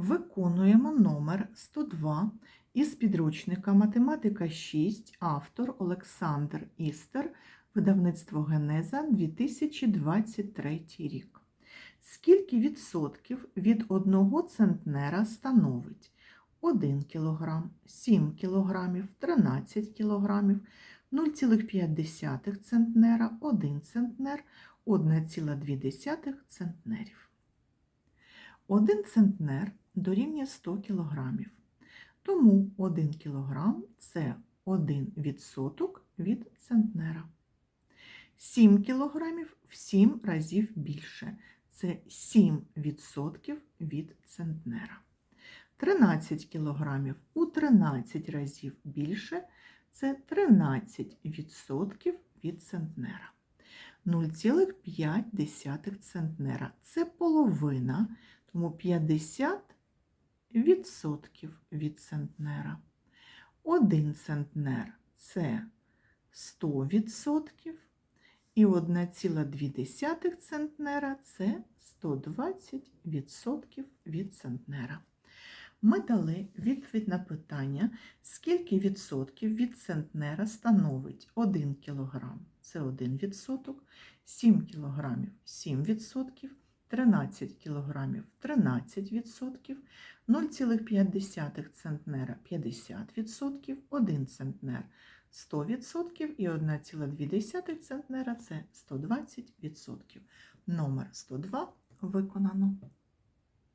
Виконуємо номер 102 із підручника Математика 6, автор Олександр Істер, видавництво Генеза 2023 рік. Скільки відсотків від 1 центнера становить 1 кг, 7 кг, 13 кг, 0,5 центнера, 1 центнер, 1,2 центнерів. 1 центнер дорівнює 100 кг. Тому 1 кг – це 1 відсоток від центнера. 7 кг в 7 разів більше. Це 7 відсотків від центнера. 13 кг у 13 разів більше. Це 13 відсотків від центнера. 0,5 центнера – це половина, тому 50 відсотків від центнера. 1 центнер – це 100 відсотків. І 1,2 центнера – це 120 відсотків від центнера. Ми дали відповідь на питання, скільки відсотків від центнера становить 1 кг – це 1 відсоток, 7 кг – 7 відсотків, 13 кг – 13%, 0,5 центнера – 50%, 1 центнер – 100% і 1,2 центнера – це 120%. Номер 102 виконано.